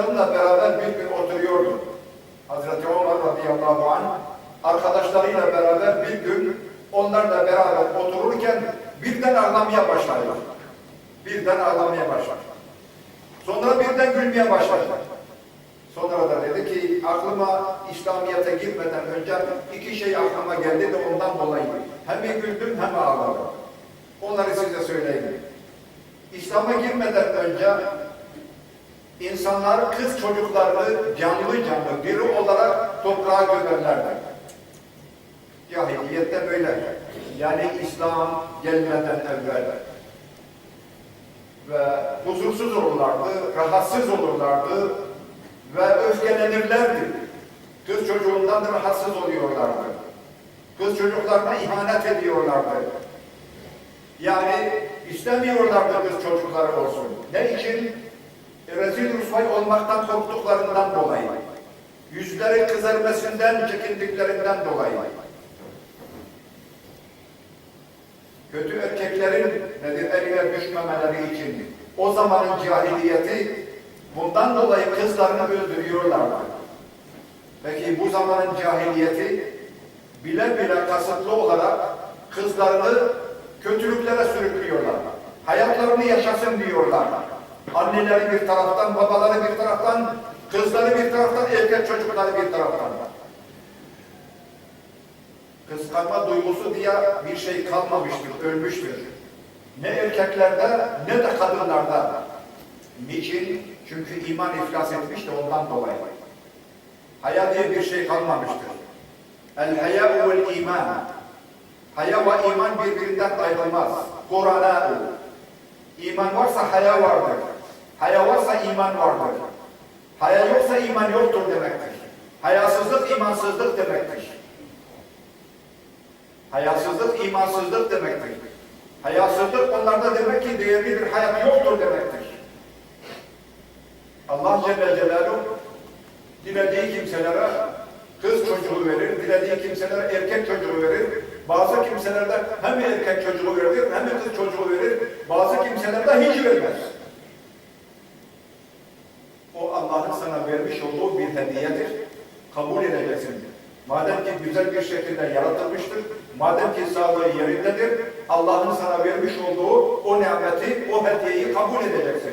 arkadaşlarımla beraber bir gün oturuyordum. Hazreti Ömer radıyallahu anh arkadaşlarıyla beraber bir gün onlarla beraber otururken birden ağlamaya başladılar. Birden ağlamaya başladı. Sonra birden gülmeye başladı. Sonra da dedi ki aklıma İslamiyet'e girmeden önce iki şey aklıma geldi de ondan dolayı hem güldüm hem ağladım. Onları size söyleyeyim. İslam'a girmeden önce insanlar kız çocuklarını canlı canlı diri olarak toprağa gömerlerdi. Cahiliyette böyle. Yani İslam gelmeden evvel ve huzursuz olurlardı, rahatsız olurlardı ve öfkelenirlerdi. Kız çocuğundan rahatsız oluyorlardı. Kız çocuklarına ihanet ediyorlardı. Yani istemiyorlardı kız çocukları olsun. Ne için? Rezil rüsvay olmaktan korktuklarından dolayı. Yüzleri kızarmasından çekindiklerinden dolayı. Kötü erkeklerin nedir eline düşmemeleri için o zamanın cahiliyeti bundan dolayı kızlarını öldürüyorlardı. Peki bu zamanın cahiliyeti bile bile kasıtlı olarak kızlarını kötülüklere sürüklüyorlar. Hayatlarını yaşasın diyorlar. Anneleri bir taraftan, babaları bir taraftan, kızları bir taraftan, erkek çocukları bir taraftan. Kıskanma duygusu diye bir şey kalmamıştır, ölmüştür. Ne erkeklerde ne de kadınlarda. Niçin? Çünkü iman iflas etmiş de ondan dolayı. Haya diye bir şey kalmamıştır. El haya vel iman. Haya ve iman birbirinden ayrılmaz. Kur'an'a İman varsa haya vardır. Haya varsa iman vardır. Haya yoksa iman yoktur demektir. Hayasızlık imansızlık demektir. Hayasızlık imansızlık demektir. Hayasızlık onlarda demek ki değerli bir hayat yoktur demektir. Allah Celle Celaluhu dilediği kimselere kız çocuğu verir, dilediği kimselere erkek çocuğu verir. Bazı kimselerde hem erkek çocuğu verir hem de kız çocuğu verir. Bazı kimselerde hiç vermez. O Allah'ın sana vermiş olduğu bir hediyedir. Kabul edeceksin. Madem ki güzel bir şekilde yaratılmıştır, madem ki sağlığı yerindedir, Allah'ın sana vermiş olduğu o nimeti, o hediyeyi kabul edeceksin.